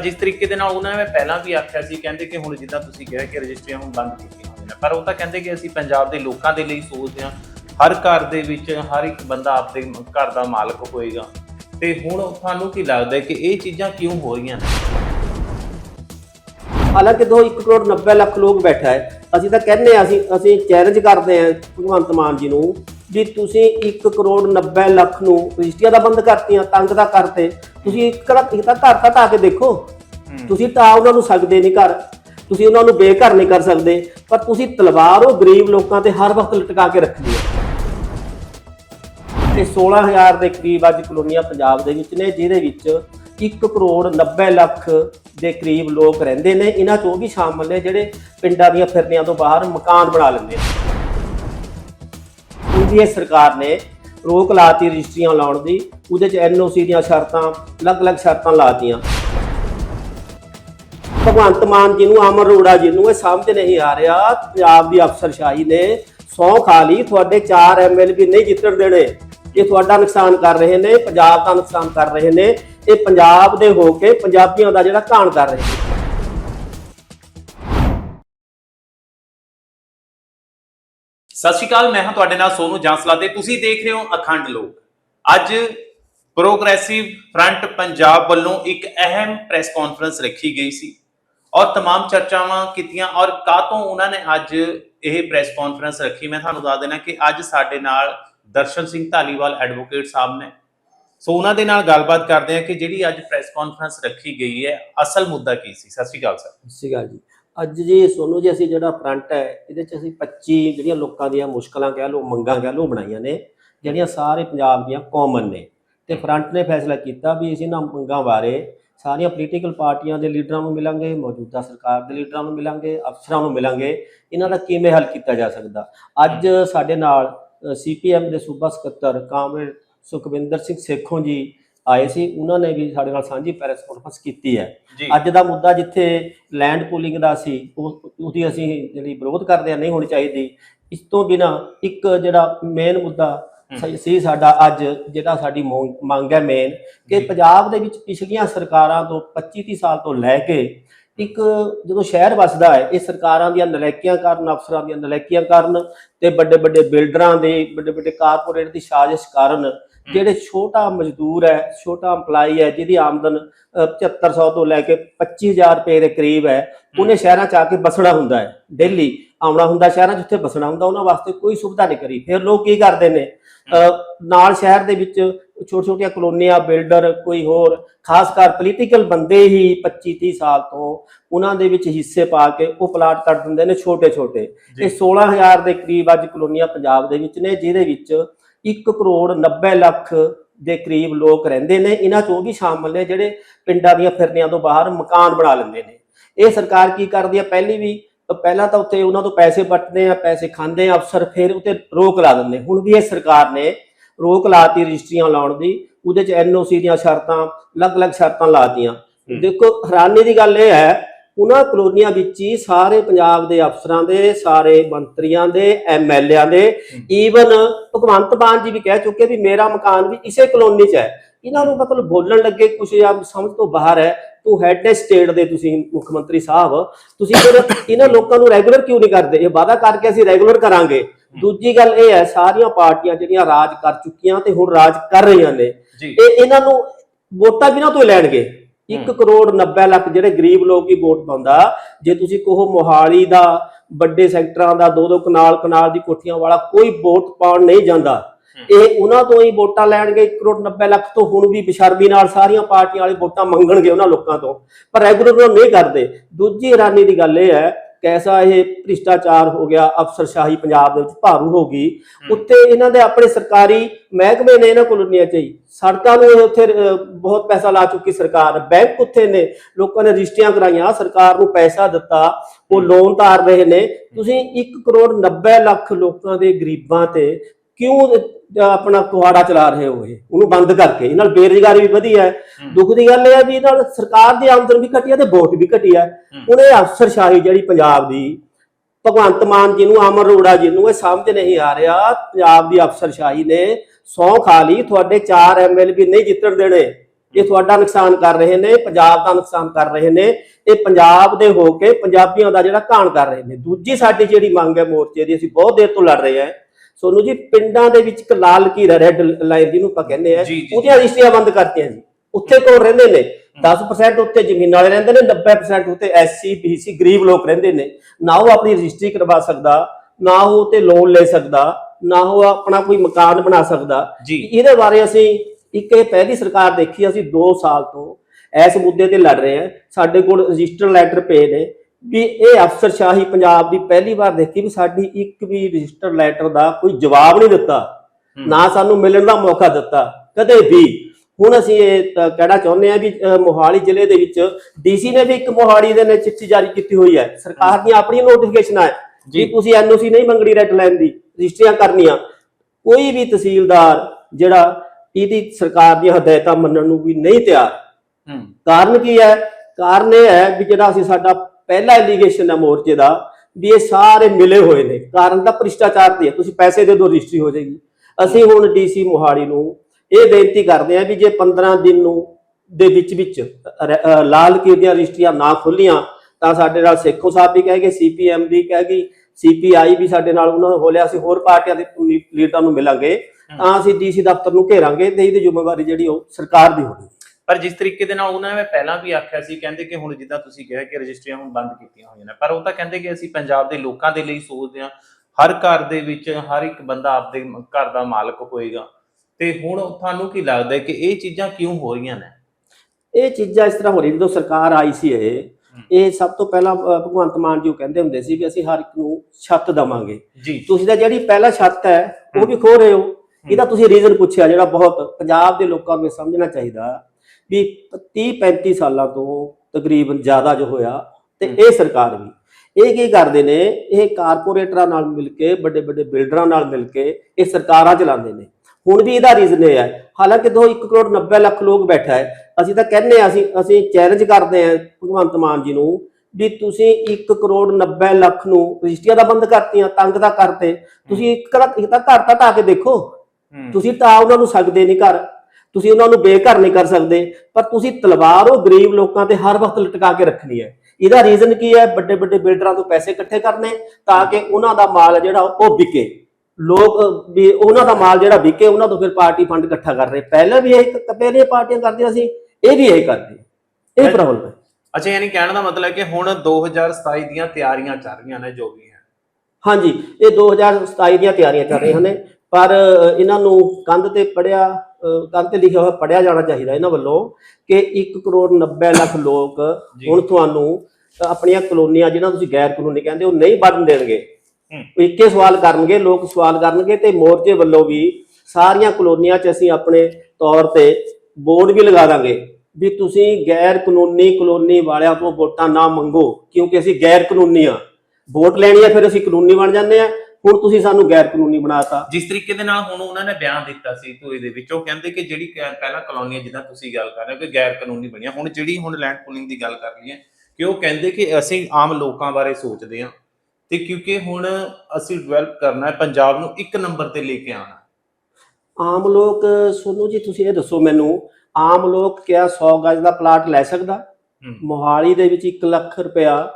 ਜਿਸ ਤਰੀਕੇ ਦੇ ਨਾਲ ਉਹਨਾਂ ਨੇ ਪਹਿਲਾਂ ਵੀ ਆਖਿਆ ਸੀ, ਕਹਿੰਦੇ ਕਿ ਹੁਣ ਜਿੱਦਾਂ ਤੁਸੀਂ ਕਿਹਾ ਕਿ ਰਜਿਸਟਰੀਆਂ ਹੁਣ ਬੰਦ ਕੀਤੀਆਂ ਹੋਈਆਂ ਪਰ ਉਹ ਤਾਂ ਕਹਿੰਦੇ ਕਿ ਅਸੀਂ ਪੰਜਾਬ ਦੇ ਲੋਕਾਂ ਦੇ ਲਈ ਸੋਚਦੇ ਹਾਂ, ਹਰ ਘਰ ਦੇ ਵਿੱਚ ਹਰ ਇੱਕ ਬੰਦਾ ਆਪਦੇ ਘਰ ਦਾ ਮਾਲਕ ਹੋਏਗਾ। ਤੇ ਹੁਣ ਤੁਹਾਨੂੰ ਕੀ ਲੱਗਦਾ ਕਿ ਇਹ ਚੀਜ਼ਾਂ ਕਿਉਂ ਹੋ ਰਹੀਆਂ ਨੇ? ਹਾਲਾਂਕਿ ਦੋ 1 ਕਰੋੜ 90 ਲੱਖ ਲੋਕ ਬੈਠਾ ਹੈ। ਅਸੀਂ ਤਾਂ ਕਹਿੰਦੇ ਹਾਂ, ਅਸੀਂ ਅਸੀਂ ਚੈਲੰਜ ਕਰਦੇ ਹਾਂ ਭਗਵੰਤ ਮਾਨ ਜੀ ਨੂੰ ਵੀ ਤੁਸੀਂ 1 ਕਰੋੜ 90 ਲੱਖ ਨੂੰ ਰਜਿਸਟਰੀਆਂ ਦਾ ਬੰਦ ਕਰਤੀਆਂ, ਤੰਗ ਦਾ ਕਰਤੇ। ਤੁਸੀਂ ਇੱਕ ਤਾਂ ਇੱਕ ਤਾਂ ਘਰ ਤਾਂ ਢਾਹ ਕੇ ਦੇਖੋ। ਤੁਸੀਂ ਤਾਂ ਉਹਨਾਂ ਨੂੰ ਸਕਦੇ ਨਹੀਂ ਘਰ। ਤੁਸੀਂ ਉਹਨਾਂ ਨੂੰ ਬੇਘਰ ਨਹੀਂ ਕਰ ਸਕਦੇ। ਪਰ ਤੁਸੀਂ ਤਲਵਾਰ ਉਹ ਗਰੀਬ ਲੋਕਾਂ ਤੇ ਹਰ ਵਕਤ ਲਟਕਾ ਕੇ ਰੱਖਦੀ ਹੈ। ਤੇ 16000 ਦੇ ਕਰੀਬ ਅੱਜ ਕਲੋਨੀਆਂ ਪੰਜਾਬ ਦੇ ਵਿੱਚ ਨੇ ਜਿਹਦੇ ਵਿੱਚ 1 ਕਰੋੜ 90 ਲੱਖ ਦੇ ਕਰੀਬ ਲੋਕ ਰਹਿੰਦੇ ਨੇ। ਇਹਨਾਂ ਚੋਂ ਵੀ ਸ਼ਾਮਲ ਨੇ ਜਿਹੜੇ ਪਿੰਡਾਂ ਦੀਆਂ ਫਿਰਨੀਆਂ ਤੋਂ ਬਾਹਰ ਮਕਾਨ ਬਣਾ ਲੈਂਦੇ ਨੇ। ਇਹ ਸਰਕਾਰ ਨੇ ਰੋਕ ਲਾਤੀ ਰਜਿਸਟਰੀਆਂ ਲਾਉਣ ਦੀ, ਉਹਦੇ ਚ ਐਨਓਸੀ ਦੀਆਂ ਸ਼ਰਤਾਂ, ਅਲੱਗ-ਅਲੱਗ ਸ਼ਰਤਾਂ ਲਾਤੀਆਂ। ਭਗਵੰਤ ਮਾਨ ਜੀ ਨੂੰ ਅਮਰ ਅਰੋੜਾ ਜੀ ਨੂੰ ਇਹ ਸਮਝ ਨਹੀਂ ਆ ਰਿਹਾ, ਪੰਜਾਬ ਦੀ ਅਫਸਰਸ਼ਾਹੀ ਨੇ ਸੌ ਖਾ ਲਈ, ਤੁਹਾਡੇ 4 ਐਮਐਲਬੀ ਨਹੀਂ ਜਿੱਤਣ ਦੇਣੇ। ਇਹ ਤੁਹਾਡਾ ਨੁਕਸਾਨ ਕਰ ਰਹੇ ਨੇ, ਪੰਜਾਬ ਦਾ ਨੁਕਸਾਨ ਕਰ ਰਹੇ ਨੇ। ਇਹ ਪੰਜਾਬ ਦੇ ਹੋ ਕੇ ਪੰਜਾਬੀਆਂ ਦਾ ਜਿਹੜਾ ਘਾਣ ਕਰ ਰਹੇ ਨੇ। ਸਤਿ ਸ਼੍ਰੀ ਅਕਾਲ ਮੈਂ ਹਾਂ ਤੁਹਾਡੇ ਨਾਲ ਸੋਨੂ ਜਾਂਸਲਾ ਤੇ ਤੁਸੀਂ ਦੇਖ ਰਹੇ ਹੋ ਅਖੰਡ ਲੋਕ ਅੱਜ ਪ੍ਰੋਗਰੈਸਿਵ ਫਰੰਟ ਪੰਜਾਬ ਵੱਲੋਂ ਇੱਕ ਅਹਿਮ ਪ੍ਰੈਸ ਕਾਨਫਰੰਸ ਰੱਖੀ ਗਈ ਸੀ ਔਰ तमाम ਚਰਚਾਵਾਂ ਕੀਤੀਆਂ ਔਰ ਕਾਤੋਂ ਉਹਨਾਂ ਨੇ ਅੱਜ ਇਹ ਪ੍ਰੈਸ ਕਾਨਫਰੰਸ ਰੱਖੀ ਮੈਂ ਤੁਹਾਨੂੰ ਦੱਸ ਦੇਣਾ ਕਿ ਅੱਜ ਸਾਡੇ ਨਾਲ ਦਰਸ਼ਨ ਸਿੰਘ ਧਾਲੀਵਾਲ ਐਡਵੋਕੇਟ ਸਾਹਿਬ ਨੇ ਸੋ ਉਹਨਾਂ ਦੇ ਨਾਲ ਗੱਲਬਾਤ ਕਰਦੇ ਹਾਂ ਕਿ ਜਿਹੜੀ ਅੱਜ ਪ੍ਰੈਸ ਕਾਨਫਰੰਸ ਰੱਖੀ ਗਈ ਹੈ ਅਸਲ ਮੁੱਦਾ ਕੀ ਸੀ ਸਤਿ ਸ਼੍ਰੀ ਅਕਾਲ ਸਰ ਸਤਿ ਸ਼੍ਰੀ ਅਕਾਲ ਜੀ ਅੱਜ ਜੀ ਸੋਨੂ ਜੀ, ਅਸੀਂ ਜਿਹੜਾ ਫਰੰਟ ਹੈ, ਇਹਦੇ ਚ ਅਸੀਂ 25 ਜਿਹੜੀਆਂ ਲੋਕਾਂ ਦੀਆਂ ਮੁਸ਼ਕਲਾਂ ਕਹਿ ਲਓ, ਮੰਗਾਂ ਕਹਿ ਲਓ ਬਣਾਈਆਂ ਨੇ, ਜਿਹੜੀਆਂ ਸਾਰੇ ਪੰਜਾਬ ਦੀਆਂ ਕਾਮਨ ਨੇ। ਤੇ ਫਰੰਟ ਨੇ ਫੈਸਲਾ ਕੀਤਾ ਵੀ ਅਸੀਂ ਇਹਨਾਂ ਮੰਗਾਂ ਬਾਰੇ ਸਾਰੀਆਂ ਪੋਲੀਟੀਕਲ ਪਾਰਟੀਆਂ ਦੇ ਲੀਡਰਾਂ ਨੂੰ ਮਿਲਾਂਗੇ, ਮੌਜੂਦਾ ਸਰਕਾਰ ਦੇ ਲੀਡਰਾਂ ਨੂੰ ਮਿਲਾਂਗੇ, ਅਫਸਰਾਂ ਨੂੰ ਮਿਲਾਂਗੇ। ਇਹਨਾਂ ਦਾ ਕਿਵੇਂ ਹੱਲ ਕੀਤਾ ਜਾ ਸਕਦਾ? ਅੱਜ ਸਾਡੇ ਨਾਲ ਸੀਪੀਐਮ ਦੇ ਸੂਬਾ ਸਕੱਤਰ ਕਾਮਰੇਡ ਸੁਖਵਿੰਦਰ ਸਿੰਘ ਸੇਖੋਂ ਜੀ ਆਏ ਸੀ ਉਹਨਾਂ ਨੇ ਵੀ ਸਾਡੇ ਨਾਲ ਸਾਂਝੀ ਪ੍ਰੈਸ ਕਾਨਫਰੰਸ ਕੀਤੀ ਹੈ। ਅੱਜ ਦਾ ਮੁੱਦਾ ਜਿੱਥੇ ਲੈਂਡ ਪੂਲਿੰਗ ਦਾ ਸੀ ਉਹ ਉਹਦੀ ਅਸੀਂ ਜਿਹੜੀ ਵਿਰੋਧ ਕਰਦੇ ਆ ਨਹੀਂ ਹੋਣੀ ਚਾਹੀਦੀ। ਇਸ ਤੋਂ ਬਿਨਾ ਇੱਕ ਜਿਹੜਾ ਮੇਨ ਮੁੱਦਾ ਸ- ਸਾਡਾ ਅੱਜ ਜਿਹੜਾ ਸਾਡੀ ਮੰਗ ਹੈ ਮੇਨ ਕਿ। ਪੰਜਾਬ ਦੇ ਵਿੱਚ ਪਿਛਲੀਆਂ ਸਰਕਾਰਾਂ ਤੋਂ 25 30 ਸਾਲ ਤੋਂ ਲੈ ਕੇ ਇੱਕ ਜਦੋਂ ਸ਼ਹਿਰ ਵਸਦਾ ਹੈ ਇਹ ਸਰਕਾਰਾਂ ਦੀਆਂ ਨਲਾਇਕੀਆਂ ਕਾਰਨ ਅਫਸਰਾਂ ਦੀਆਂ ਨਲਾਇਕੀਆਂ ਕਾਰਨ ਤੇ ਵੱਡੇ ਵੱਡੇ ਬਿਲਡਰਾਂ ਦੇ ਵੱਡੇ ਵੱਡੇ ਕਾਰਪੋਰੇਟ ਦੀ ਸਾਜ਼ਿਸ਼ ਕਾਰਨ ਜਿਹੜੇ ਛੋਟਾ ਮਜ਼ਦੂਰ ਹੈ ਛੋਟਾ EMPLOYE ਹੈ ਜਿਹਦੀ ਆਮਦਨ ਅ, 7500 ਤੋਂ ਲੈ ਕੇ 25000 ਰੁਪਏ ਦੇ ਕਰੀਬ ਹੈ ਉਹਨੇ ਸ਼ਹਿਰਾਂ ਚ ਆ ਕੇ ਬਸਣਾ ਹੁੰਦਾ ਹੈ ਡੇਲੀ ਆਉਣਾ ਹੁੰਦਾ ਸ਼ਹਿਰਾਂ 'ਚ ਜਿੱਥੇ ਬਸਣਾ ਹੁੰਦਾ ਉਹਨਾਂ ਵਾਸਤੇ ਕੋਈ ਸੁਵਿਧਾ ਨਹੀਂ ਕਰੀ। ਫਿਰ ਲੋਕ ਕੀ ਕਰਦੇ ਨੇ? ਨਾਲ ਸ਼ਹਿਰ ਦੇ ਵਿੱਚ ਛੋਟੀਆਂ ਛੋਟੀਆਂ ਕਲੋਨੀਆਂ ਬਿਲਡਰ ਕੋਈ ਹੋਰ ਖਾਸ ਕਰ ਪੋਲੀਟੀਕਲ ਬੰਦੇ ਹੀ 25 30 ਸਾਲ ਤੋਂ ਉਹਨਾਂ ਦੇ ਵਿੱਚ ਹਿੱਸੇ ਪਾ ਕੇ ਉਹ ਪਲਾਟ ਕੱਟ ਦਿੰਦੇ ਨੇ ਛੋਟੇ ਛੋਟੇ। ਇਹ 16000 ਦੇ ਕਰੀਬ ਅੱਜ ਕਲੋਨੀਆਂ ਪੰਜਾਬ ਦੇ ਵਿੱਚ ਨੇ ਜਿਹਦੇ ਵਿੱਚ 1 ਕਰੋੜ 90 ਲੱਖ ਦੇ ਕਰੀਬ ਲੋਕ ਰਹਿੰਦੇ ਨੇ। ਇਹਨਾਂ ਚੋਂ ਵੀ ਸ਼ਾਮਲ ਨੇ ਜਿਹੜੇ ਪਿੰਡਾਂ ਦੀਆਂ ਫਿਰਨੀਆਂ ਤੋਂ ਬਾਹਰ ਮਕਾਨ ਬਣਾ ਲੈਂਦੇ ਨੇ। ਇਹ ਸਰਕਾਰ ਕੀ ਕਰਦੀ ਹੈ ਪਹਿਲੀ ਵੀ ਪਹਿਲਾਂ ਤਾਂ ਉੱਥੇ ਉਹਨਾਂ ਤੋਂ ਪੈਸੇ ਵੱਟਦੇ ਆ ਪੈਸੇ ਖਾਂਦੇ ਆ ਅਫਸਰ ਫਿਰ ਉੱਤੇ ਰੋਕ ਲਾ ਦਿੰਦੇ। ਹੁਣ ਵੀ ਇਹ ਸਰਕਾਰ ਨੇ ਰੋਕ ਲਾਤੀ ਰਜਿਸਟਰੀਆਂ ਲਾਉਣ ਦੀ। ਉਹਦੇ ਚ ਐਨਓਸੀ ਦੀਆਂ ਸ਼ਰਤਾਂ ਅਲੱਗ-ਅਲੱਗ ਸ਼ਰਤਾਂ ਲਾਤੀਆਂ। ਦੇਖੋ ਹੈਰਾਨੀ ਦੀ ਗੱਲ ਇਹ ਹੈ ਉਹਨਾਂ ਕਲੋਨੀਆਂ ਵਿੱਚ ਹੀ ਸਾਰੇ ਪੰਜਾਬ ਦੇ ਅਫਸਰਾਂ ਦੇ ਸਾਰੇ ਮੰਤਰੀਆਂ ਦੇ ਐਮਐਲਏਆਂ ਦੇ ਈਵਨ ਭਗਵੰਤ ਮਾਨ ਜੀ ਵੀ ਕਹਿ ਚੁੱਕੇ ਵੀ ਮੇਰਾ ਮਕਾਨ ਵੀ ਇਸੇ ਕਲੋਨੀ 'ਚ ਹੈ। ਇਹਨਾਂ ਨੂੰ ਮਤਲਬ ਬੋਲਣ ਲੱਗੇ ਕੁਝ ਜਾਂ ਸਮਝ ਤੋਂ ਬਾਹਰ ਹੈ ਤੂੰ ਹੈਡ ਹੈ ਸਟੇਟ ਦੇ ਤੁਸੀਂ ਮੁੱਖ ਮੰਤਰੀ ਸਾਹਿਬ ਤੁਸੀਂ ਫਿਰ ਇਹਨਾਂ ਲੋਕਾਂ ਨੂੰ ਰੈਗੂਲਰ ਕਿਉਂ ਨਹੀਂ ਕਰਦੇ? ਇਹ ਵਾਅਦਾ ਕਰਕੇ ਅਸੀਂ ਰੈਗੂਲਰ ਕਰਾਂਗੇ। ਦੂਜੀ ਗੱਲ ਇਹ ਹੈ ਸਾਰੀਆਂ ਪਾਰਟੀਆਂ ਜਿਹੜੀਆਂ ਰਾਜ ਕਰ ਚੁੱਕੀਆਂ ਤੇ ਹੁਣ ਰਾਜ ਕਰ ਰਹੀਆਂ ਨੇ ਇਹ ਇਹਨਾਂ ਨੂੰ ਵੋਟਾਂ ਬਿਨਾਂ ਤੋਂ ਲੈਣਗੇ। 1 ਕਰੋੜ 90 ਲੱਖ ਜਿਹੜੇ ਗਰੀਬ ਲੋਕ ਹੀ ਵੋਟ ਪਾਉਂਦਾ ਜੇ ਤੁਸੀਂ ਕਹੋ ਮੋਹਾਲੀ ਦਾ ਵੱਡੇ ਸੈਕਟਰਾਂ ਦਾ ਦੋ ਦੋ ਕਨਾਲ ਕਨਾਲ ਦੀ ਕੋਠੀਆਂ ਵਾਲਾ ਕੋਈ ਵੋਟ ਪਾਉਣ ਨਹੀਂ ਜਾਂਦਾ। ਇਹ ਉਹਨਾਂ ਤੋਂ ਹੀ ਵੋਟਾਂ ਲੈਣਗੇ 1 ਕਰੋੜ 90 ਲੱਖ ਤੋਂ ਹੁਣ ਵੀ ਬੇਸ਼ਰਮੀ ਨਾਲ ਸਾਰੀਆਂ ਪਾਰਟੀਆਂ ਵਾਲੇ ਵੋਟਾਂ ਮੰਗਣਗੇ ਉਹਨਾਂ ਲੋਕਾਂ ਤੋਂ। ਪਰ ਰੈਗੂਲਰ ਉਹ ਨਹੀਂ ਕਰਦੇ। ਦੂਜੀ ਹੈਰਾਨੀ ਦੀ ਗੱਲ ਇਹ ਹੈ ਕੈਸਾ ਇਹ ਭ੍ਰਿਸ਼ਟਾਚਾਰ ਹੋ ਗਿਆ ਅਫਸਰਸ਼ਾਹੀ ਪੰਜਾਬ ਦੇ ਵਿੱਚ ਭਾਰੂ ਹੋ ਗਈ। ਉੱਤੇ ਇਹਨਾਂ ਦੇ ਆਪਣੇ ਸਰਕਾਰੀ ਮਹਿਕਮੇ ਨੇ ਇਹਨਾਂ ਕਲੋਨੀਆਂ ਚ ਹੀ ਸੜਕਾਂ ਨੂੰ ਇਹ ਉੱਥੇ ਬਹੁਤ ਪੈਸਾ ਲਾ ਚੁੱਕੀ ਸਰਕਾਰ। ਬੈਂਕ ਉੱਥੇ ਨੇ ਲੋਕਾਂ ਨੇ ਰਜਿਸਟਰੀਆਂ ਕਰਾਈਆਂ ਸਰਕਾਰ ਨੂੰ ਪੈਸਾ ਦਿੱਤਾ ਉਹ ਲੋਨ ਤਾਰ ਰਹੇ ਨੇ। ਤੁਸੀਂ 1 ਕਰੋੜ 90 ਲੱਖ ਲੋਕਾਂ ਦੇ ਗਰੀਬਾਂ ਤੇ ਕਿਉਂ ਆਪਣਾ ਕੁਹਾੜਾ ਚਲਾ ਰਹੇ ਹੋ ਇਹ? ਉਹਨੂੰ ਬੰਦ ਕਰਕੇ। ਇਹ ਨਾਲ ਬੇਰੁਜ਼ਗਾਰੀ ਵੀ ਵਧੀ ਹੈ। ਦੁੱਖ ਦੀ ਗੱਲ ਇਹ ਹੈ ਵੀ ਇਹ ਨਾਲ ਸਰਕਾਰ ਦੀ ਆਮਦਨ ਵੀ ਘਟੀ ਹੈ ਤੇ ਵੋਟ ਵੀ ਘਟੀ ਹੈ। ਹੁਣ ਇਹ ਅਫਸਰਸ਼ਾਹੀ ਜਿਹੜੀ ਪੰਜਾਬ ਦੀ ਭਗਵੰਤ ਮਾਨ ਜੀ ਨੂੰ ਅਮਰ ਅਰੋੜਾ ਜੀ ਨੂੰ ਇਹ ਸਮਝ ਨਹੀਂ ਆ ਰਿਹਾ। ਪੰਜਾਬ ਦੀ ਅਫਸਰਸ਼ਾਹੀ ਨੇ ਸੌ ਖਾ ਲਈ। ਤੁਹਾਡੇ 4 ਐਮਐਲਬੀ ਨਹੀਂ ਜਿੱਤਣ ਦੇਣੇ। ਇਹ ਤੁਹਾਡਾ ਨੁਕਸਾਨ ਕਰ ਰਹੇ ਨੇ ਪੰਜਾਬ ਦਾ ਨੁਕਸਾਨ ਕਰ ਰਹੇ ਨੇ। ਇਹ ਪੰਜਾਬ ਦੇ ਹੋ ਕੇ ਪੰਜਾਬੀਆਂ ਦਾ ਜਿਹੜਾ ਘਾਣ ਕਰ ਰਹੇ ਨੇ। ਦੂਜੀ ਸਾਡੀ ਜਿਹੜੀ ਮੰਗ ਹੈ ਮੋਰਚੇ ਦੀ ਅਸੀਂ ਬਹੁਤ ਦੇਰ ਤੋਂ ਲੜ ਰਹੇ ਹਾਂ। ਸੋਨੂੰ ਜੀ ਪਿੰਡਾਂ ਦੇ ਵਿੱਚ ਇੱਕ ਲਾਲ ਕੀਰ ਰੈੱਡ ਲਾਈਨ ਜਿਹਨੂੰ ਆਪਾਂ ਕਹਿੰਦੇ ਆ। ਉਹਦੀਆਂ ਰਜਿਸਟਰੀਆਂ ਬੰਦ ਕਰਤੀਆਂ ਜੀ। ਉੱਥੇ ਕੋਲ ਰਹਿੰਦੇ ਨੇ। 10% ਉੱਤੇ ਜ਼ਮੀਨ ਵਾਲੇ ਰਹਿੰਦੇ ਨੇ 90% ਉੱਤੇ ਐਸਸੀ ਬੀਸੀ ਗਰੀਬ ਲੋਕ ਰਹਿੰਦੇ ਨੇ। ਨਾ ਉਹ ਆਪਣੀ ਰਜਿਸਟਰੀ ਕਰਵਾ ਸਕਦਾ ਨਾ ਉਹ ਤੇ ਲੋਨ ਲੈ ਸਕਦਾ ਨਾ ਉਹ ਆਪਣਾ ਕੋਈ ਮਕਾਨ ਬਣਾ ਸਕਦਾ। ਇਹਦੇ ਬਾਰੇ ਅਸੀਂ ਇੱਕ ਇਹ ਪਹਿਲੀ ਸਰਕਾਰ ਦੇਖੀ ਅਸੀਂ 2 ਸਾਲ ਤੋਂ ਇਸ ਮੁੱਦੇ ਤੇ ਲੜ ਰਹੇ ਹਾਂ। ਸਾਡੇ ਕੋਲ ਰਜਿਸਟਰ ਲੈਟਰ ਪਏ ਨੇ। ਵੀ ਇਹ ਅਫਸਰਸ਼ਾਹੀ ਪੰਜਾਬ ਦੀ ਪਹਿਲੀ ਵਾਰ ਦੇਖੀ ਵੀ ਸਾਡੀ ਇੱਕ ਵੀ ਰਜਿਸਟਰ ਲੈਟਰ ਦਾ ਕੋਈ ਜਵਾਬ ਨਹੀਂ ਦਿੱਤਾ। ਨਾ ਸਾਨੂੰ ਮਿਲਣ ਦਾ ਮੌਕਾ ਦਿੱਤਾ ਕਦੇ ਵੀ। ਹੁਣ ਅਸੀਂ ਇਹ ਕਹਿਣਾ ਚਾਹੁੰਦੇ ਹਾਂ ਵੀ ਮੋਹਾਲੀ ਜ਼ਿਲ੍ਹੇ ਦੇ ਵਿੱਚ ਡੀਸੀ ਨੇ ਵੀ ਇੱਕ ਮੋਹਾਲੀ ਦੇ ਨੇ ਚਿੱਠੀ ਜਾਰੀ ਕੀਤੀ ਹੋਈ ਹੈ। ਸਰਕਾਰ ਦੀਆਂ ਆਪਣੀਆਂ ਨੋਟੀਫਿਕੇਸ਼ਨਾਂ ਹੈ ਜੀ। ਤੁਸੀਂ ਐਨਓਸੀ ਨਹੀਂ ਮੰਗਣੀ ਰੈੱਡ ਲਾਈਨ ਦੀ ਰਜਿਸਟਰੀਆਂ ਕਰਨੀਆਂ। ਕੋਈ ਵੀ ਤਹਿਸੀਲਦਾਰ ਜਿਹੜਾ ਇਹਦੀ ਸਰਕਾਰ ਦੀਆਂ ਹਦਾਇਤਾਂ ਮੰਨਣ ਨੂੰ ਵੀ ਨਹੀਂ ਤਿਆਰ। ਕਾਰਨ ਕੀ ਹੈ? ਕਾਰਨ ਇਹ ਹੈ ਵੀ ਜਿਹੜਾ ਅਸੀਂ ਸਾਡਾ ਪਹਿਲਾ ਐਲੀਗੇਸ਼ਨ ਹੈ ਮੋਰਚੇ ਦਾ, ਵੀ ਇਹ ਸਾਰੇ ਮਿਲੇ ਹੋਏ ਨੇ, ਕਾਰਨ ਤਾਂ ਭ੍ਰਿਸ਼ਟਾਚਾਰ ਦੀ ਹੈ, ਤੁਸੀਂ ਪੈਸੇ ਦੇ ਦੋ ਰਜਿਸਟਰੀ ਹੋ ਜਾਏਗੀ। ਅਸੀਂ ਹੁਣ ਡੀਸੀ ਮੋਹਾਲੀ ਨੂੰ ਇਹ ਬੇਨਤੀ ਕਰਦੇ ਹਾਂ ਵੀ ਜੇ 15 ਦਿਨ ਨੂੰ ਦੇ ਵਿੱਚ ਵਿੱਚ ਲਾਲ ਕੀਰ ਦੀਆਂ ਰਜਿਸਟਰੀਆਂ ਨਾ ਖੁੱਲੀਆਂ ਤਾਂ ਸਾਡੇ ਨਾਲ ਸੇਖੋ ਸਾਹਿਬ ਵੀ ਕਹਿ ਕਹੇਗੇ ਸੀਪੀਐਮ ਵੀ ਕਹਿ ਕਹੇਗੀ ਸੀਪੀਆਈ ਵੀ ਸਾਡੇ ਨਾਲ ਉਹਨਾਂ ਨੂੰ ਬੋਲਿਆ, ਅਸੀਂ ਹੋਰ ਪਾਰਟੀਆਂ ਦੇ ਲੀਡਰਾਂ ਨੂੰ ਮਿਲਾਂਗੇ, ਤਾਂ ਅਸੀਂ ਡੀਸੀ ਦਫ਼ਤਰ ਨੂੰ ਘੇਰਾਂਗੇ ਤੇ ਇਹਦੀ ਜ਼ਿੰਮੇਵਾਰੀ ਜਿਹੜੀ ਉਹ ਸਰਕਾਰ ਦੀ ਹੋਣੀ ਪਰ ਜਿਸ ਤਰੀਕੇ ਦੇ ਨਾਲ ਉਹਨਾਂ ਨੇ ਪਹਿਲਾਂ ਵੀ ਆਖਿਆ ਸੀ ਕਹਿੰਦੇ ਕਿ ਹੁਣ ਜਿੱਦਾਂ ਤੁਸੀਂ ਕਿਹਾ ਕਿ ਰਜਿਸਟਰੀਆਂ ਹੁਣ ਬੰਦ ਕੀਤੀਆਂ ਹੋਈਆਂ ਨੇ ਪਰ ਉਹ ਤਾਂ ਕਹਿੰਦੇ ਕਿ ਅਸੀਂ ਪੰਜਾਬ ਦੇ ਲੋਕਾਂ ਦੇ ਲਈ ਸੋਚਦੇ ਹਾਂ ਹਰ ਘਰ ਦੇ ਵਿੱਚ ਹਰ ਇੱਕ ਬੰਦਾ ਆਪਦੇ ਘਰ ਦਾ ਮਾਲਕ ਹੋਏਗਾ। ਤੇ ਹੁਣ ਤੁਹਾਨੂੰ ਕੀ ਲੱਗਦਾ ਹੈ ਕਿ ਇਹ ਚੀਜ਼ਾਂ ਕਿਉਂ ਹੋ ਰਹੀਆਂ ਨੇ? ਇਹ ਚੀਜ਼ਾਂ ਇਸ ਤਰ੍ਹਾਂ ਹੋ ਰਹੀ ਜਦੋਂ ਸਰਕਾਰ ਆਈ ਸੀ ਇਹ ਇਹ ਸਭ ਤੋਂ ਪਹਿਲਾਂ ਭਗਵੰਤ ਮਾਨ ਜੀ ਉਹ ਕਹਿੰਦੇ ਹੁੰਦੇ ਸੀ ਵੀ ਅਸੀਂ ਹਰ ਇੱਕ ਨੂੰ ਛੱਤ ਦਵਾਂਗੇ। ਤੁਸੀਂ ਤਾਂ ਜਿਹੜੀ ਪਹਿਲਾ ਛੱਤ ਹੈ ਉਹ ਵੀ ਖੋ ਰਹੇ ਹੋ। ਇਹਦਾ ਤੁਸੀਂ ਰੀਜ਼ਨ ਪੁੱਛਿਆ ਜਿਹੜਾ ਬਹੁਤ ਪੰਜਾਬ ਦੇ ਲੋਕਾਂ ਨੂੰ ਸਮਝਣਾ ਚਾਹੀਦਾ। ਵੀ 30 35 ਸਾਲਾਂ ਤੋਂ ਤਕਰੀਬਨ ਜ਼ਿਆਦਾ ਜੋ ਹੋਇਆ ਤੇ। ਇਹ ਸਰਕਾਰ ਵੀ। ਇਹ ਕੀ ਕਰਦੇ ਨੇ? ਇਹ ਕਾਰਪੋਰੇਟਰਾਂ ਨਾਲ ਮਿਲ ਕੇ ਵੱਡੇ ਵੱਡੇ ਬਿਲਡਰਾਂ ਨਾਲ ਮਿਲ ਕੇ ਇਹ ਸਰਕਾਰਾਂ ਚਲਾਉਂਦੇ ਨੇ। ਹੁਣ ਵੀ ਇਹਦਾ ਰੀਜ਼ਨ ਇਹ ਹੈ। ਹਾਲਾਂਕਿ ਦੋ 1 ਕਰੋੜ 90 ਲੱਖ ਲੋਕ ਬੈਠਾ ਹੈ। ਅਸੀਂ ਤਾਂ ਕਹਿੰਦੇ ਹਾਂ ਅਸੀਂ ਅਸੀਂ ਚੈਲੰਜ ਕਰਦੇ ਹਾਂ ਭਗਵੰਤ ਮਾਨ ਜੀ ਨੂੰ ਵੀ ਤੁਸੀਂ 1 ਕਰੋੜ 90 ਲੱਖ ਨੂੰ ਰਜਿਸਟਰੀਆਂ ਦਾ ਬੰਦ ਕਰਤੀਆਂ ਤੰਗ ਦਾ ਕਰਤੇ। ਤੁਸੀਂ ਇੱਕ ਤਾਂ ਘਰ ਤਾਂ ਢਾਹ ਕੇ ਦੇਖੋ। ਤੁਸੀਂ ਤਾਂ ਉਹਨਾਂ ਨੂੰ ਸਕਦੇ ਨਹੀਂ ਘਰ। ਤੁਸੀਂ ਉਹਨਾਂ ਨੂੰ ਬੇਘਰ ਨਹੀਂ ਕਰ ਸਕਦੇ ਪਰ ਤੁਸੀਂ ਤਲਵਾਰ ਉਹ ਗਰੀਬ ਲੋਕਾਂ ਤੇ ਹਰ ਵਕਤ ਲਟਕਾ ਕੇ ਰੱਖਣੀ ਹੈ। ਇਹਦਾ ਰੀਜ਼ਨ ਕੀ ਹੈ? ਵੱਡੇ ਵੱਡੇ ਬਿਲਡਰਾਂ ਤੋਂ ਪੈਸੇ ਇਕੱਠੇ ਕਰਨੇ ਤਾਂ ਕਿ ਉਹਨਾਂ ਦਾ ਮਾਲ ਜਿਹੜਾ ਉਹ ਵਿਕੇ। ਲੋਕ ਵੀ ਉਹਨਾਂ ਦਾ ਮਾਲ ਜਿਹੜਾ ਵਿਕੇ ਉਹਨਾਂ ਤੋਂ ਫਿਰ ਪਾਰਟੀ ਫੰਡ ਇਕੱਠਾ ਕਰ ਰਹੇ। ਪਹਿਲਾਂ ਵੀ ਇਹ ਪਹਿਲੇ ਪਾਰਟੀਆਂ ਕਰਦੀਆਂ ਸੀ ਇਹ ਵੀ ਇਹ ਕਰਦੇ। ਇਹ ਪ੍ਰੋਬਲਮ ਹੈ। ਅੱਛਾ ਯਾਨੀ ਕਹਿਣ ਦਾ ਮਤਲਬ ਹੈ ਕਿ ਹੁਣ 2027 ਦੀਆਂ ਤਿਆਰੀਆਂ ਚੱਲ ਰਹੀਆਂ ਨੇ ਜੋ ਵੀ ਹੈ। ਹਾਂਜੀ ਇਹ 2027 ਦੀਆਂ ਤਿਆਰੀਆਂ ਕਰ ਰਹੇ ਹਨ ਪਰ ਇਹਨਾਂ ਨੂੰ ਕੰਧ ਤੇ ਪੜਿਆ ਕੰਧ ਤੇ ਲਿਖਿਆ ਹੋਇਆ ਪੜਿਆ ਜਾਣਾ ਚਾਹੀਦਾ ਇਹਨਾਂ ਵੱਲੋਂ ਕਿ 1 ਕਰੋੜ 90 ਲੱਖ ਲੋਕ। ਹੁਣ ਤੁਹਾਨੂੰ ਆਪਣੀਆਂ ਕਲੋਨੀਆਂ ਜਿਹਨਾਂ ਤੁਸੀਂ ਗੈਰ ਕਾਨੂੰਨੀ ਕਹਿੰਦੇ ਉਹ ਨਹੀਂ ਬਣਨ ਦੇਣਗੇ। ਇੱਕੇ ਸਵਾਲ ਕਰਨਗੇ ਲੋਕ ਸਵਾਲ ਕਰਨਗੇ ਤੇ ਮੋਰਚੇ ਵੱਲੋਂ ਵੀ ਸਾਰੀਆਂ ਕਲੋਨੀਆਂ 'ਚ ਅਸੀਂ ਆਪਣੇ ਤੌਰ ਤੇ ਬੋਰਡ ਵੀ ਲਗਾ ਦਾਂਗੇ ਵੀ ਤੁਸੀਂ ਗੈਰ ਕਾਨੂੰਨੀ ਕਲੋਨੀ ਵਾਲਿਆਂ ਤੋਂ ਵੋਟਾਂ ਨਾ ਮੰਗੋ ਕਿਉਂਕਿ ਅਸੀਂ ਗੈਰ ਕਾਨੂੰਨੀ ਆ ਵੋਟ ਲੈਣੀ ਆ ਫਿਰ ਅਸੀਂ ਕਾਨੂੰਨੀ ਬਣ ਜਾਂਦੇ ਆ ਹੁਣ ਤੁਸੀਂ ਸਾਨੂੰ ਗੈਰ ਕਾਨੂੰਨੀ ਬਣਾਤਾ। ਜਿਸ ਤਰੀਕੇ ਦੇ ਨਾਲ ਹੁਣ ਉਹਨਾਂ ਨੇ ਬਿਆਨ ਦਿੱਤਾ ਸੀ ਧੂਏ ਦੇ ਵਿੱਚ ਉਹ ਕਹਿੰਦੇ ਕਿ ਜਿਹੜੀ ਕ- ਪਹਿਲਾਂ ਕਲੋਨੀਆਂ ਜਿੱਦਾਂ ਤੁਸੀਂ ਗੱਲ ਕਰ ਰਹੇ ਹੋ ਕਿ ਗੈਰ ਕਾਨੂੰਨੀ ਬਣੀਆਂ ਹੁਣ ਜਿਹੜੀ ਹੁਣ ਲੈਂਡ ਪੂਲਿੰਗ ਦੀ ਗੱਲ ਕਰ ਹੈ ਕਿ ਉਹ ਕਹਿੰਦੇ ਕਿ ਅਸੀਂ ਆਮ ਲੋਕਾਂ ਬਾਰੇ ਸੋਚਦੇ ਹਾਂ ਤੇ ਕਿਉਂਕਿ ਹੁਣ ਅਸੀਂ ਡਿਵੈਲਪ ਕਰਨਾ ਹੈ ਪੰਜਾਬ ਨੂੰ ਇੱਕ ਨੰਬਰ ਤੇ ਲੈ ਕੇ ਆਉਣਾ। ਆਮ ਲੋਕ ਸੋਨੂ ਜੀ ਤੁਸੀਂ ਇਹ ਦੱਸੋ ਮੈਨੂੰ ਆਮ ਲੋਕ ਕਿਆ 100 ਗਜ ਦਾ ਪਲਾਟ ਲੈ ਸਕਦਾ? ਹੂੰ। ਮੋਹਾਲੀ ਦੇ ਵਿੱਚ 1 ਲੱਖ ਰੁਪਇਆ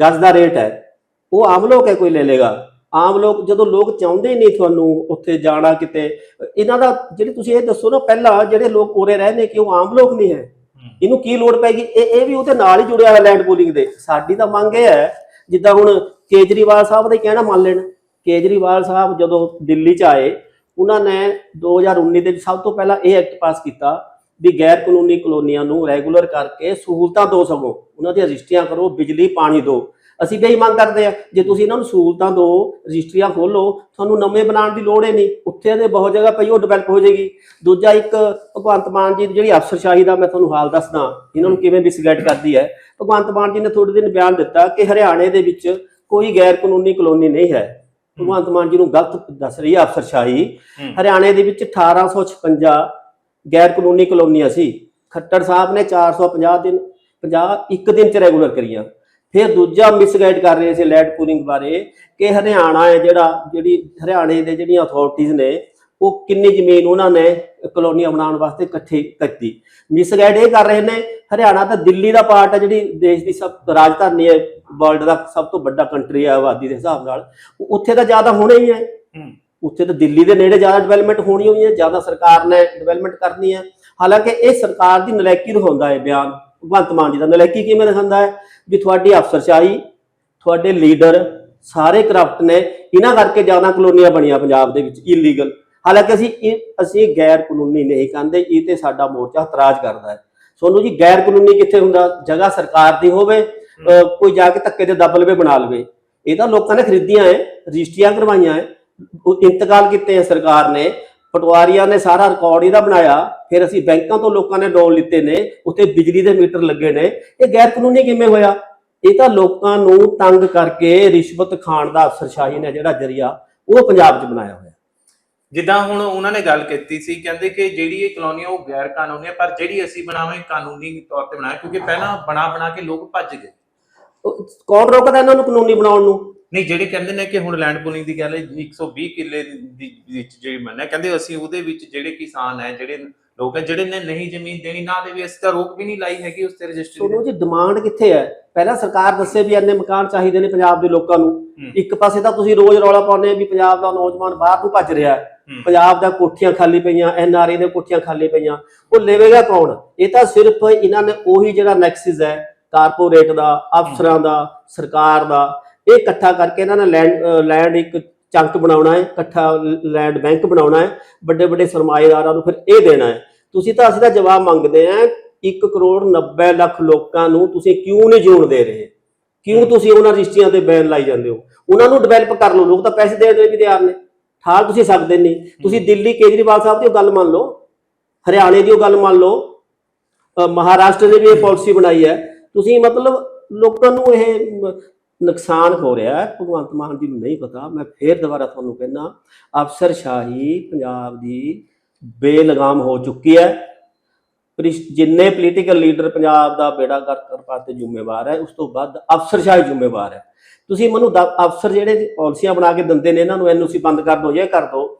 ਗਜ ਦਾ ਰੇਟ ਹੈ। ਉਹ ਆਮ ਲੋਕ ਹੈ ਕੋਈ ਲੈ ਲੇਗਾ ਆਮ ਲੋਕ ਜਦੋਂ ਲੋਕ ਚਾਹੁੰਦੇ ਨਹੀਂ ਤੁਹਾਨੂੰ ਉੱਥੇ ਜਾਣਾ ਕਿਤੇ ਇਹਨਾਂ ਦਾ ਜਿਹੜੇ ਤੁਸੀਂ ਇਹ ਦੱਸੋ ਨਾ ਪਹਿਲਾਂ ਜਿਹੜੇ ਲੋਕ ਉਰੇ ਰਹੇ ਨੇ ਕਿ ਉਹ ਆਮ ਲੋਕ ਨਹੀਂ ਹੈ। ਇਹਨੂੰ ਕੀ ਲੋੜ ਪੈਗੀ ਇਹ ਇਹ ਵੀ ਉਹਦੇ ਨਾਲ ਹੀ ਜੁੜਿਆ ਹੋਇਆ ਲੈਂਡ ਪੂਲਿੰਗ ਦੇ। ਸਾਡੀ ਤਾਂ ਮੰਗ ਇਹ ਹੈ ਜਿੱਦਾਂ ਹੁਣ ਕੇਜਰੀਵਾਲ ਸਾਹਿਬ ਦਾ ਕਹਿਣਾ ਮੰਨ ਲੈਣ। ਕੇਜਰੀਵਾਲ ਸਾਹਿਬ ਜਦੋਂ ਦਿੱਲੀ 'ਚ ਆਏ ਉਹਨਾਂ ਨੇ 2019 ਦੇ ਵਿੱਚ ਸਭ ਤੋਂ ਪਹਿਲਾਂ ਇਹ ਐਕਟ ਪਾਸ ਕੀਤਾ ਵੀ ਗੈਰ ਕਾਨੂੰਨੀ ਕਲੋਨੀਆਂ ਨੂੰ ਰੈਗੂਲਰ ਕਰਕੇ ਸਹੂਲਤਾਂ ਦਿਓ ਸਗੋਂ। ਉਹਨਾਂ ਦੀਆਂ ਰਜਿਸਟਰੀਆਂ ਕਰੋ ਬਿਜਲੀ ਪਾਣੀ ਦਿਓ ਅਸੀਂ ਮੰਗ ਕਰਦੇ ਆ ਜੇ ਤੁਸੀਂ ਇਹਨਾਂ ਨੂੰ ਸਹੂਲਤਾਂ ਦਿਓ ਰਜਿਸਟਰੀਆਂ ਖੋਲੋ ਤੁਹਾਨੂੰ ਨਵੇਂ ਬਣਾਉਣ ਦੀ ਲੋੜ ਹੀ ਨਹੀਂ ਉੱਥੇ ਦੇ ਬਹੁਤ ਜਗ੍ਹਾ ਪਈ ਉਹ ਡਿਵੈਲਪ ਹੋ ਜਾਏਗੀ। ਦੂਜਾ ਇੱਕ ਭਗਵੰਤ ਮਾਨ ਜੀ ਦੀ ਜਿਹੜੀ ਅਫਸਰਸ਼ਾਹੀ ਦਾ ਮੈਂ ਤੁਹਾਨੂੰ ਹਾਲ ਦੱਸਦਾ ਇਹਨਾਂ ਨੂੰ ਕਿਵੇਂ ਮਿਸਗਾਈਡ ਕਰਦੀ ਹੈ। ਭਗਵੰਤ ਮਾਨ ਜੀ ਨੇ ਥੋੜੇ ਦਿਨ ਬਿਆਨ ਦਿੱਤਾ ਕਿ ਹਰਿਆਣੇ ਦੇ ਵਿੱਚ ਕੋਈ ਗੈਰ ਕਾਨੂੰਨੀ ਕਲੋਨੀ ਨਹੀਂ ਹੈ। ਭਗਵੰਤ ਮਾਨ ਜੀ ਨੂੰ ਗਲਤ ਦੱਸ ਰਹੀ ਹੈ ਅਫਸਰਸ਼ਾਹੀ। ਹਰਿਆਣੇ ਦੇ ਵਿੱਚ 1856 ਗੈਰ ਕਾਨੂੰਨੀ ਕਲੋਨੀਆਂ ਸੀ। ਖੱਟੜ ਸਾਹਿਬ ਨੇ 450 ਦਿਨ 50 ਇੱਕ ਦਿਨ ਚ ਰੈਗੂਲਰ ਕਰੀਆਂ। ਫਿਰ ਦੂਜਾ ਮਿਸਗਾਈਡ ਕਰ ਰਹੇ ਸੀ ਲੈਂਡ ਪੂਲਿੰਗ ਬਾਰੇ ਕਿ ਹਰਿਆਣਾ ਹੈ ਜਿਹੜਾ ਜਿਹੜੀ ਹਰਿਆਣੇ ਦੇ ਜਿਹੜੀਆਂ ਅਥਾਰਟੀਆਂ ਨੇ ਉਹ ਕਿੰਨੀ ਜ਼ਮੀਨ ਉਹਨਾਂ ਨੇ ਕਲੋਨੀਆਂ ਬਣਾਉਣ ਵਾਸਤੇ ਇਕੱਠੀ ਕੀਤੀ। ਮਿਸਗਾਈਡ ਇਹ ਕਰ ਰਹੇ ਨੇ ਹਰਿਆਣਾ ਤਾਂ ਦਿੱਲੀ ਦਾ ਪਾਰਟ ਹੈ ਜਿਹੜੀ ਦੇਸ਼ ਦੀ ਸਭ ਰਾਜਧਾਨੀ ਹੈ ਵਰਲਡ ਦਾ ਸਭ ਤੋਂ ਵੱਡਾ ਕੰਟਰੀ ਹੈ ਆਬਾਦੀ ਦੇ ਹਿਸਾਬ ਨਾਲ। ਉੱਥੇ ਤਾਂ ਜ਼ਿਆਦਾ ਹੋਣਾ ਹੀ ਹੈ। ਉੱਥੇ ਤਾਂ ਦਿੱਲੀ ਦੇ ਨੇੜੇ ਜ਼ਿਆਦਾ ਡਿਵੈਲਪਮੈਂਟ ਹੋਣੀ ਹੋਈ ਹੈ ਜ਼ਿਆਦਾ ਸਰਕਾਰ ਨੇ ਡਿਵੈਲਪਮੈਂਟ ਕਰਨੀ ਹੈ। ਹਾਲਾਂਕਿ ਇਹ ਸਰਕਾਰ ਦੀ ਨਲਾਇਕੀ ਦਿਖਾਉਂਦਾ ਹੈ ਬਿਆਨ। ਭਗਵੰਤ ਮਾਨ ਜੀ ਦਾ। ਨਲਾਇਕੀ ਕਿਵੇਂ ਦਿਖਾਉਂਦਾ ਹੈ? ਵੀ ਤੁਹਾਡੀ ਅਫਸਰਸ਼ਾਹੀ ਤੁਹਾਡੇ ਲੀਡਰ ਸਾਰੇ ਕਰਪਟ ਨੇ। ਇਹਨਾਂ ਕਰਕੇ ਜ਼ਿਆਦਾ ਕਲੋਨੀਆਂ ਬਣੀਆਂ ਪੰਜਾਬ ਦੇ ਵਿੱਚ ਇਲੀਗਲ ਹਾਲਾਂਕਿ ਅਸੀਂ ਅਸੀਂ ਗੈਰ ਕਾਨੂੰਨੀ ਨਹੀਂ ਕਹਿੰਦੇ। ਇਹ ਤੇ ਸਾਡਾ ਮੋਰਚਾ ਇਤਰਾਜ਼ ਕਰਦਾ ਹੈ। ਸੋਨੂੰ ਜੀ ਗੈਰ ਕਾਨੂੰਨੀ ਕਿੱਥੇ ਹੁੰਦਾ? ਜਗ੍ਹਾ ਸਰਕਾਰ ਦੀ ਹੋਵੇ ਕੋਈ ਜਾ ਕੇ ਧੱਕੇ ਤੇ ਦੱਬ ਲਵੇ ਬਣਾ ਲਵੇ। ਇਹ ਤਾਂ ਲੋਕਾਂ ਨੇ ਖਰੀਦੀਆਂ ਹੈ ਰਜਿਸਟਰੀਆਂ ਕਰਵਾਈਆਂ ਹੈ। ਉਹ ਇੰਤਕਾਲ ਕੀਤੇ ਹੈ ਸਰਕਾਰ ਨੇ। ਪਟਵਾਰੀਆਂ ਨੇ ਸਾਰਾ ਰਿਕਾਰਡ ਇਹਦਾ ਬਣਾਇਆ ਫਿਰ ਅਸੀਂ ਬੈਂਕਾਂ ਤੋਂ ਲੋਕਾਂ ਨੇ ਲੋਨ ਲਿੱਤੇ ਨੇ ਉੱਥੇ ਬਿਜਲੀ ਦੇ ਮੀਟਰ ਲੱਗੇ ਨੇ ਇਹ ਗੈਰ ਕਾਨੂੰਨੀ ਕਿਵੇਂ ਹੋਇਆ? ਇਹ ਤਾਂ ਲੋਕਾਂ ਨੂੰ ਤੰਗ ਕਰਕੇ ਰਿਸ਼ਵਤ ਖਾਣ ਦਾ ਅਫਸਰਸ਼ਾਹੀ ਨੇ ਜਿਹੜਾ ਜਰੀਆ ਉਹ ਪੰਜਾਬ 'ਚ ਬਣਾਇਆ ਹੋਇਆ। ਜਿੱਦਾਂ ਹੁਣ ਉਹਨਾਂ ਨੇ ਗੱਲ ਕੀਤੀ ਸੀ ਕਹਿੰਦੇ ਕਿ ਜਿਹੜੀ ਇਹ ਕਲੋਨੀ ਉਹ ਗੈਰ ਕਾਨੂੰਨੀ ਹੈ ਪਰ ਜਿਹੜੀ ਅਸੀਂ ਬਣਾਵਾਂਗੇ ਕਾਨੂੰਨੀ ਤੌਰ ਤੇ ਬਣਾਇਆ ਕਿਉਂਕਿ ਪਹਿਲਾਂ ਬਣਾ ਬਣਾ ਕੇ ਲੋਕ ਭੱਜ ਗਏ। ਕੌਣ ਰੋਕਦਾ ਇਹਨਾਂ ਨੂੰ ਕਾਨੂੰਨੀ ਬਣਾਉਣ ਨੂੰ? ਨਹੀਂ ਜਿਹੜੇ ਕਹਿੰਦੇ ਨੇ ਕਿ ਹੁਣ ਲੈਂਡ ਪੂਲਿੰਗ ਦੀ ਗੱਲ ਹੈ 120 ਕਿੱਲੇ ਦੀ ਵਿੱਚ ਜਿਹੜੀ ਮੰਨਿਆ ਕਹਿੰਦੇ ਅਸੀਂ ਉਹਦੇ ਵਿੱਚ ਜਿਹੜੇ ਕਿਸਾਨ ਹੈ ਜਿਹੜੇ ਲੋਕ ਹੈ ਜਿਹੜੇ ਨੇ ਨਹੀਂ ਜ਼ਮੀਨ ਦੇਣੀ ਨਾ ਦੇਵੇ ਅਸੀਂ ਤਾਂ ਰੋਕ ਵੀ ਨਹੀਂ ਲਾਈ ਹੈਗੀ ਉਸ ਤੇ ਰਜਿਸਟਰੀ ਸੋਨੂੰ ਜੀ ਡਿਮਾਂਡ ਕਿੱਥੇ ਹੈ? ਪਹਿਲਾਂ ਸਰਕਾਰ ਦੱਸੇ ਵੀ ਇੰਨੇ ਮਕਾਨ ਚਾਹੀਦੇ ਨੇ ਪੰਜਾਬ ਦੇ ਲੋਕਾਂ ਨੂੰ। ਇੱਕ ਪਾਸੇ ਤਾਂ ਤੁਸੀਂ ਰੋਜ਼ ਰੌਲਾ ਪਾਉਂਦੇ ਆ ਵੀ ਪੰਜਾਬ ਦਾ ਨੌਜਵਾਨ ਬਾਹਰ ਨੂੰ ਭੱਜ ਰਿਹਾ। ਪੰਜਾਬ ਦਾ ਕੋਠੀਆਂ ਖਾਲੀ ਪਈਆਂ ਐਨਆਰਏ ਦੇ ਕੋਠੀਆਂ ਖਾਲੀ ਪਈਆਂ। ਉਹ ਲਵੇਗਾ ਕੌਣ? ਇਹ ਤਾਂ ਸਿਰਫ ਇਹਨਾਂ ਨੇ ਉਹੀ ਜਿਹੜਾ ਨੈਕਸਸ ਹੈ ਕਾਰਪੋਰੇਟ ਦਾ ਅਫਸਰਾਂ ਦਾ ਸਰਕਾਰ ਦਾ। ਇਹ ਇਕੱਠਾ ਕਰਕੇ ਇਹਨਾਂ ਨੇ ਲੈਂਡ ਲੈਂਡ ਇੱਕ ਚੰਕ ਬਣਾਉਣਾ ਹੈ ਇਕੱਠਾ ਲੈਂਡ ਬੈਂਕ ਬਣਾਉਣਾ ਹੈ ਵੱਡੇ ਵੱਡੇ ਸਰਮਾਏਦਾਰਾਂ ਨੂੰ ਫਿਰ ਇਹ ਦੇਣਾ ਹੈ। ਤੁਸੀਂ ਤਾਂ ਅਸੀਂ ਤਾਂ ਜਵਾਬ ਮੰਗਦੇ ਆ 1 ਕਰੋੜ 90 ਲੱਖ ਲੋਕਾਂ ਨੂੰ ਤੁਸੀਂ ਕਿਉਂ ਨਹੀਂ ਜਿਉਣ ਦੇ ਰਹੇ? ਕਿਉਂ ਤੁਸੀਂ ਉਹਨਾਂ ਰਜਿਸਟਰੀਆਂ ਤੇ ਬੈਨ ਲਾਈ ਜਾਂਦੇ ਹੋ? ਉਹਨਾਂ ਨੂੰ ਡਿਵੈਲਪ ਕਰ ਲਓ ਲੋਕ ਤਾਂ ਪੈਸੇ ਦੇਣ ਦੇ ਵੀ ਤਿਆਰ ਨੇ। ਠਾਲ ਤੁਸੀਂ ਸਕਦੇ ਨਹੀਂ। ਤੁਸੀਂ ਦਿੱਲੀ ਕੇਜਰੀਵਾਲ ਸਾਹਿਬ ਦੀ ਉਹ ਗੱਲ ਮੰਨ ਲਓ ਹਰਿਆਣੇ ਦੀ ਉਹ ਗੱਲ ਮੰਨ ਲਓ ਮਹਾਰਾਸ਼ਟਰ ਨੇ ਵੀ ਇਹ ਪਾਲਿਸੀ ਬਣਾਈ ਹੈ। ਤੁਸੀਂ ਮਤਲਬ ਲੋਕਾਂ ਨੂੰ ਇਹ ਨੁਕਸਾਨ ਹੋ ਰਿਹਾ ਹੈ, ਭਗਵੰਤ ਮਾਨ ਜੀ ਨੂੰ ਨਹੀਂ ਪਤਾ। ਮੈਂ ਫੇਰ ਦੁਬਾਰਾ ਤੁਹਾਨੂੰ ਕਹਿੰਦਾ ਅਫਸਰਸ਼ਾਹੀ ਪੰਜਾਬ ਦੀ ਬੇਲਗਾਮ ਹੋ ਚੁੱਕੀ ਹੈ। ਪ੍ਰਿਸ਼- ਜਿੰਨੇ ਪੋਲੀਟੀਕਲ ਲੀਡਰ ਪੰਜਾਬ ਦਾ ਬੇੜਾ ਗਰਕ ਕਰਨ ਪਾਤੇ ਜ਼ਿੰਮੇਵਾਰ ਹੈ, ਉਸ ਤੋਂ ਵੱਧ ਅਫਸਰਸ਼ਾਹੀ ਜ਼ਿੰਮੇਵਾਰ ਹੈ। ਤੁਸੀਂ ਮੈਨੂੰ ਦ- ਅਫਸਰ ਜਿਹੜੇ ਪਾਲਿਸੀਆਂ ਬਣਾ ਕੇ ਦਿੰਦੇ ਨੇ, ਇਹਨਾਂ ਨੂੰ ਐਨਓਸੀ ਬੰਦ ਕਰ ਦਿਓ, ਇਹ ਕਰ ਦਿਓ।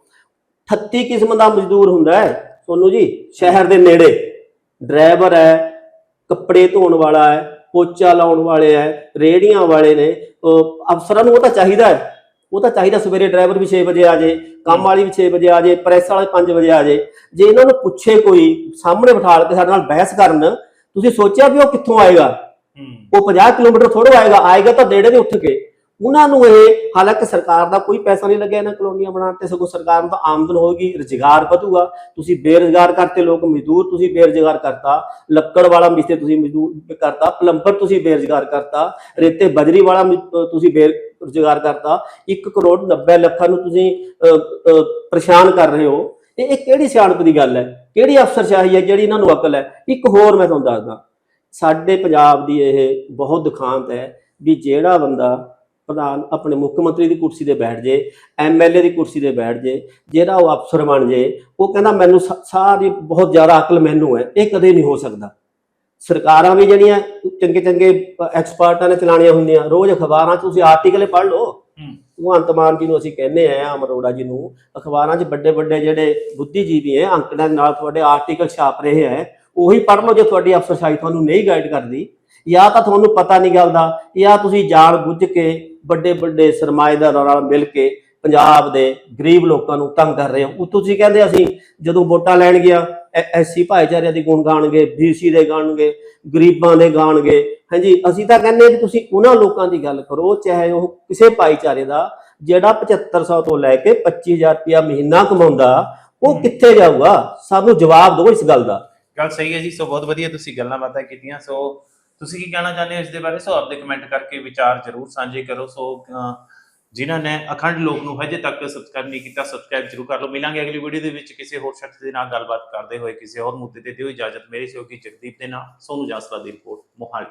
38 ਕਿਸਮ ਦਾ ਮਜ਼ਦੂਰ ਹੁੰਦਾ ਹੈ, ਸੋਨੂੰ ਜੀ, ਸ਼ਹਿਰ ਦੇ ਨੇੜੇ। ਡਰਾਈਵਰ ਹੈ, ਕੱਪੜੇ ਧੋਣ ਵਾਲਾ ਹੈ ਪੋਚਾ ਲਾਉਣ ਵਾਲੇ ਹੈ ਰੇੜੀਆਂ ਵਾਲੇ ਨੇ ਅਹ ਅਫਸਰਾਂ ਨੂੰ ਉਹ ਤਾਂ ਚਾਹੀਦਾ ਹੈ ਉਹ ਤਾਂ ਚਾਹੀਦਾ ਸਵੇਰੇ ਡਰਾਈਵਰ ਵੀ 6 ਵਜੇ ਆ ਜੇ ਕੰਮ ਵਾਲੀ ਵੀ 6 ਵਜੇ ਆ ਜੇ ਪ੍ਰੈਸ ਵਾਲੇ 5 ਵਜੇ ਆ ਜੇ। ਜੇ ਇਹਨਾਂ ਨੂੰ ਪੁੱਛੇ ਕੋਈ ਸਾਹਮਣੇ ਬਿਠਾ ਕੇ ਸਾਡੇ ਨਾਲ ਬਹਿਸ ਕਰਨ ਤੁਸੀਂ ਸੋਚਿਆ ਵੀ ਉਹ ਕਿੱਥੋਂ ਆਏਗਾ? ਉਹ 50 ਕਿਲੋਮੀਟਰ ਥੋੜ੍ਹਾ ਆਏਗਾ ਆਏਗਾ ਤਾਂ ਨੇੜੇ ਦੇ ਉੱਠ ਕੇ। ਉਹਨਾਂ ਨੂੰ ਇਹ, ਹਾਲਾਂਕਿ ਸਰਕਾਰ ਦਾ ਕੋਈ ਪੈਸਾ ਨਹੀਂ ਲੱਗਿਆ ਇਹਨਾਂ ਕਲੋਨੀਆਂ ਬਣਾਉਣ ਤੇ, ਸਗੋਂ ਸਰਕਾਰ ਨੂੰ ਤਾਂ ਆਮਦਨ ਹੋਏਗੀ, ਰੁਜ਼ਗਾਰ ਵਧੂਗਾ। ਤੁਸੀਂ ਬੇਰੁਜ਼ਗਾਰ ਕਰਤੇ ਲੋਕ, ਮਜ਼ਦੂਰ ਤੁਸੀਂ ਬੇਰੁਜ਼ਗਾਰ ਕਰਤਾ, ਲੱਕੜ ਵਾਲਾ ਮਿਸਤਰੀ ਤੁਸੀਂ ਮਜ਼ਦੂਰ ਕਰਤਾ, ਪਲੰਬਰ ਤੁਸੀਂ ਬੇਰੁਜ਼ਗਾਰ ਕਰਤਾ, ਰੇਤੇ ਬਜਰੀ ਵਾਲਾ ਮਿ- ਅਹ ਤੁਸੀਂ ਬੇਰੁਜ਼ਗਾਰ ਕਰਤਾ 1 ਕਰੋੜ 90 ਲੱਖਾਂ ਨੂੰ ਤੁਸੀਂ ਪਰੇਸ਼ਾਨ ਕਰ ਰਹੇ ਹੋ। ਇਹ ਇਹ ਕਿਹੜੀ ਸਿਆਣਪ ਦੀ ਗੱਲ ਹੈ? ਕਿਹੜੀ ਅਫਸਰਸ਼ਾਹੀ ਹੈ? ਜਿਹੜੀ ਇਹਨਾਂ ਨੂੰ ਅਕਲ ਹੈ? ਇੱਕ ਹੋਰ ਮੈਂ ਤੁਹਾਨੂੰ ਦੱਸਦਾ। ਸਾਡੇ ਪੰਜਾਬ ਦੀ ਇਹ ਬਹੁਤ ਦੁਖਾਂਤ ਹੈ ਵੀ ਜਿਹੜਾ ਬੰਦਾ ਪ੍ਰਧਾਨ ਆਪਣੇ ਮੁੱਖ ਮੰਤਰੀ ਦੀ ਕੁਰਸੀ ਤੇ ਬੈਠ ਜੇ ਐਮਐਲਏ ਦੀ ਕੁਰਸੀ ਤੇ ਬੈਠ ਜੇ ਜਿਹੜਾ ਉਹ ਅਫਸਰ ਬਣ ਜੇ ਉਹ ਕਹਿੰਦਾ ਮੈਨੂੰ ਸਾਰੀ ਬਹੁਤ ਜ਼ਿਆਦਾ ਅਕਲ ਮੈਨੂੰ ਹੈ ਇਹ ਕਦੇ ਨਹੀਂ ਹੋ ਸਕਦਾ। ਸਰਕਾਰਾਂ ਵੀ ਜਿਹੜੀਆਂ ਚੰਗੇ ਚੰਗੇ ਐਕਸਪਰਟਾਂ ਨੇ ਚਲਾਣੀਆਂ ਹੁੰਦੀਆਂ ਰੋਜ਼ ਅਖਬਾਰਾਂ 'ਚ ਤੁਸੀਂ ਆਰਟੀਕਲ ਪੜ੍ਹ ਲਓ। ਭਗਵੰਤ ਮਾਨ ਜੀ ਨੂੰ ਅਸੀਂ ਕਹਿੰਦੇ ਆ ਅਮਰੋੜਾ ਜੀ ਨੂੰ ਅਖਬਾਰਾਂ 'ਚ ਵੱਡੇ ਵੱਡੇ ਜਿਹੜੇ ਬੁੱਧੀਜੀਵੀ ਹੈ ਅੰਕੜਿਆਂ ਦੇ ਨਾਲ ਤੁਹਾਡੇ ਆਰਟੀਕਲ ਛਾਪ ਰਹੇ ਹੈ ਉਹੀ ਪੜ੍ਹ ਲਓ ਜੇ ਤੁਹਾਡੀ ਅਫਸਰਸ਼ਾਹੀ ਤੁਹਾਨੂੰ ਨਹੀਂ ਗਾਈਡ ਕਰਦੀ। ਜਾਂ ਤਾਂ ਤੁਹਾਨੂੰ ਪਤਾ ਨਹੀਂ ਗੱਲ ਦਾ ਜਾਂ ਤੁਸੀਂ ਜਾਣ ਬੁੱਝ ਕੇ ਵੱਡੇ ਵੱਡੇ ਸਰਮਾਏਦਾਰਾਂ ਨਾਲ ਮਿਲ ਕੇ ਪੰਜਾਬ ਦੇ ਗਰੀਬ ਲੋਕਾਂ ਨੂੰ ਤੰਗ ਕਰ ਰਹੇ ਹੋ। ਉਹ ਤੁਸੀਂ ਕਹਿੰਦੇ ਅਸੀਂ ਜਦੋਂ ਵੋਟਾਂ ਲੈਣ ਗਿਆ ਐਸਸੀ ਭਾਈਚਾਰੇ ਦੀ ਗੁਣ ਗਾਣਗੇ ਬੀਸੀ ਦੇ ਗਾਣਗੇ ਗਰੀਬਾਂ ਦੇ ਗਾਣਗੇ। ਹਾਂਜੀ ਅਸੀਂ ਤਾਂ ਕਹਿੰਦੇ ਕਿ ਤੁਸੀਂ ਉਹਨਾਂ ਲੋਕਾਂ ਦੀ ਗੱਲ ਕਰੋ ਚਾਹੇ ਉਹ ਕਿਸੇ ਭਾਈਚਾਰੇ ਦਾ ਜਿਹੜਾ 7500 ਤੋਂ ਲੈ ਕੇ 25000 ਰੁਪਇਆ ਮਹੀਨਾ ਕਮਾਉਂਦਾ ਉਹ। ਕਿੱਥੇ ਜਾਊਗਾ? ਸਾਨੂੰ ਜਵਾਬ ਦਿਓ ਇਸ ਗੱਲ ਦਾ। ਗੱਲ ਸਹੀ ਹੈ ਜੀ ਸੋ ਬਹੁਤ ਵਧੀਆ ਤੁਸੀਂ ਗੱਲਾਂ ਬਾਤਾਂ ਕੀਤੀਆਂ। ਸੋ ਤੁਸੀਂ ਕੀ ਕਹਿਣਾ ਚਾਹੁੰਦੇ ਹੋ ਇਸ ਦੇ ਬਾਰੇ? ਸੋ ਆਪਦੇ ਕਮੈਂਟ ਕਰਕੇ ਵਿਚਾਰ ਜ਼ਰੂਰ ਸਾਂਝੇ ਕਰੋ। ਸੋ ਜਿਨ੍ਹਾਂ ਨੇ ਅਖੰਡ ਲੋਕ ਨੂੰ ਹਜੇ ਤੱਕ ਸਬਸਕ੍ਰਾਈਬ ਨਹੀਂ ਕੀਤਾ ਸਬਸਕ੍ਰਾਈਬ ਜ਼ਰੂਰ ਕਰ ਲਓ। ਮਿਲਾਂਗੇ ਅਗਲੀ ਵੀਡੀਓ ਦੇ ਵਿੱਚ ਕਿਸੇ ਹੋਰ ਸ਼ਖਸ ਦੇ ਨਾਲ ਗੱਲਬਾਤ ਕਰਦੇ ਹੋਏ, ਕਿਸੇ ਹੋਰ ਮੁੱਦੇ ਤੇ ਦਿਓ ਇਜਾਜ਼ਤ। ਮੇਰੇ ਸਹਿਯੋਗੀ ਜਗਦੀਪ ਦੇ ਨਾਲ, ਸੋਨੂੰ ਜਾਸਲਾ ਦੀ ਰਿਪੋਰਟ ਮੋਹਾਲੀ।